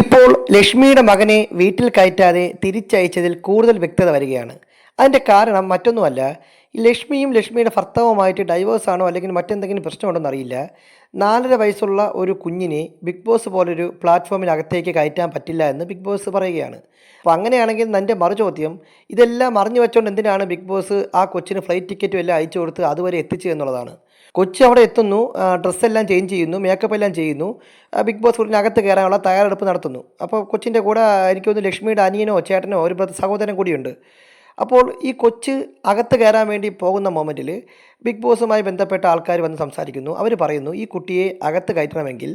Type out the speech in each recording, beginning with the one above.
ഇപ്പോൾ ലക്ഷ്മിയുടെ മകനെ വീട്ടിൽ കയറ്റാതെ തിരിച്ചയച്ചതിൽ കൂടുതൽ വ്യക്തത വരികയാണ്. അതിന്റെ കാരണം മറ്റൊന്നുമല്ല ലക്ഷ്മിയും ലക്ഷ്മിയുടെ ഭർത്താവുമായിട്ട് ഡൈവേഴ്സ് ആണോ അല്ലെങ്കിൽ മറ്റെന്തെങ്കിലും പ്രശ്നമുണ്ടോ അറിയില്ല. നാലര വയസ്സുള്ള ഒരു കുഞ്ഞിനെ ബിഗ് ബോസ് പോലൊരു പ്ലാറ്റ്ഫോമിനകത്തേക്ക് കയറ്റാൻ പറ്റില്ല എന്ന് ബിഗ് ബോസ് പറയുകയാണ്. അപ്പോൾ അങ്ങനെയാണെങ്കിൽ എന്റെ മറുചോദ്യം ഇതെല്ലാം അറിഞ്ഞു വെച്ചുകൊണ്ട് എന്തിനാണ് ബിഗ് ബോസ് ആ കൊച്ചിന് ഫ്ലൈറ്റ് ടിക്കറ്റും എല്ലാം അയച്ചു കൊടുത്ത് അതുവരെ എത്തിച്ചു എന്നുള്ളതാണ്. കൊച്ചി അവിടെ എത്തുന്നു ഡ്രസ്സെല്ലാം ചേഞ്ച് ചെയ്യുന്നു മേക്കപ്പ് എല്ലാം ചെയ്യുന്നു ബിഗ് ബോസ് വീടിനകത്ത് കയറാനുള്ള തയ്യാറെടുപ്പ് നടത്തുന്നു. അപ്പോൾ കൊച്ചിന്റെ കൂടെ എനിക്കൊന്ന് ലക്ഷ്മിയുടെ അനിയനോ ചേട്ടനോ ഒരു സഹോദരൻ കൂടിയുണ്ട്. അപ്പോൾ ഈ കൊച്ച് അകത്ത് കയറാൻ വേണ്ടി പോകുന്ന മൊമെന്റിൽ ബിഗ് ബോസുമായി ബന്ധപ്പെട്ട ആൾക്കാർ വന്ന് സംസാരിക്കുന്നു. അവർ പറയുന്നു ഈ കുട്ടിയെ അകത്ത് കയറ്റണമെങ്കിൽ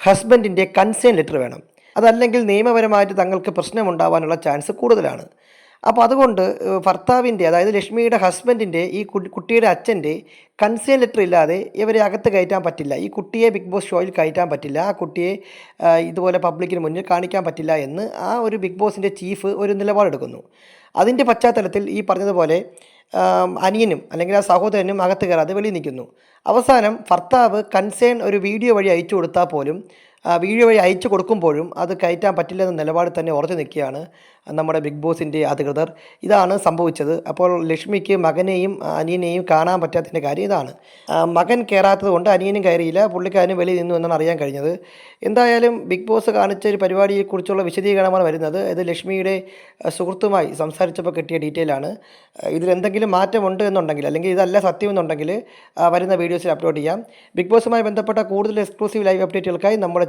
ഹസ്ബൻഡിന്റെ കൺസേൺ ലെറ്റർ വേണം. അതല്ലെങ്കിൽ നിയമപരമായിട്ട് തങ്ങൾക്ക് പ്രശ്നമുണ്ടാവാനുള്ള ചാൻസ് കൂടുതലാണ്. അപ്പോൾ അതുകൊണ്ട് ഭർത്താവിന്റെ അതായത് ലക്ഷ്മിയുടെ ഹസ്ബൻഡിന്റെ ഈ കുട്ടിയുടെ അച്ഛന്റെ കൺസേൺ ലെറ്റർ ഇല്ലാതെ ഇവരെ അകത്ത് കയറ്റാൻ പറ്റില്ല. ഈ കുട്ടിയെ ബിഗ് ബോസ് ഷോയിൽ കയറ്റാൻ പറ്റില്ല. ആ കുട്ടിയെ ഇതുപോലെ പബ്ലിക്കിന് മുന്നിൽ കാണിക്കാൻ പറ്റില്ല എന്ന് ആ ഒരു ബിഗ് ബോസിന്റെ ചീഫ് ഒരു നിലപാടെടുക്കുന്നു. അതിന്റെ പശ്ചാത്തലത്തിൽ ഈ പറഞ്ഞതുപോലെ അനിയനും അല്ലെങ്കിൽ ആ സഹോദരനും അകത്ത് കയറാതെ വെളിയിൽ നിൽക്കുന്നു. അവസാനം ഭർത്താവ് കൺസേൺ ഒരു വീഡിയോ വഴി അയച്ചു കൊടുത്താൽ പോലും വീഡിയോ വഴി അയച്ചു കൊടുക്കുമ്പോഴും അത് കയറ്റാൻ പറ്റില്ലെന്ന നിലപാട് തന്നെ ഉറച്ചു നിൽക്കുകയാണ് നമ്മുടെ ബിഗ് ബോസിന്റെ അധികൃതർ. ഇതാണ് സംഭവിച്ചത്. അപ്പോൾ ലക്ഷ്മിക്ക് മകനെയും അനിയനെയും കാണാൻ പറ്റാത്തതിന്റെ കാര്യം ഇതാണ്. മകൻ കയറാത്തത് കൊണ്ട് അനിയനും കയറിയില്ല. പുള്ളിക്കാരനും വെളിയിൽ നിന്നു എന്നാണ് അറിയാൻ കഴിഞ്ഞത്. എന്തായാലും ബിഗ് ബോസ് കാണിച്ച ഒരു പരിപാടിയെക്കുറിച്ചുള്ള വിശദീകരണമാണ് വരുന്നത്. ഇത് ലക്ഷ്മിയുടെ സുഹൃത്തുമായി സംസാരിച്ചപ്പോൾ കിട്ടിയ ഡീറ്റെയിൽ ആണ്. ഇതിലെന്തെങ്കിലും മാറ്റമുണ്ട് എന്നുണ്ടെങ്കിൽ അല്ലെങ്കിൽ ഇതല്ല സത്യം എന്നുണ്ടെങ്കിൽ വരുന്ന വീഡിയോസിൽ അപ്ലോഡ് ചെയ്യാം. ബിഗ് ബോസുമായി ബന്ധപ്പെട്ട കൂടുതൽ എക്സ്ക്ലൂസീവ് ലൈവ് അപ്ഡേറ്റുകൾക്കായി നമ്മുടെ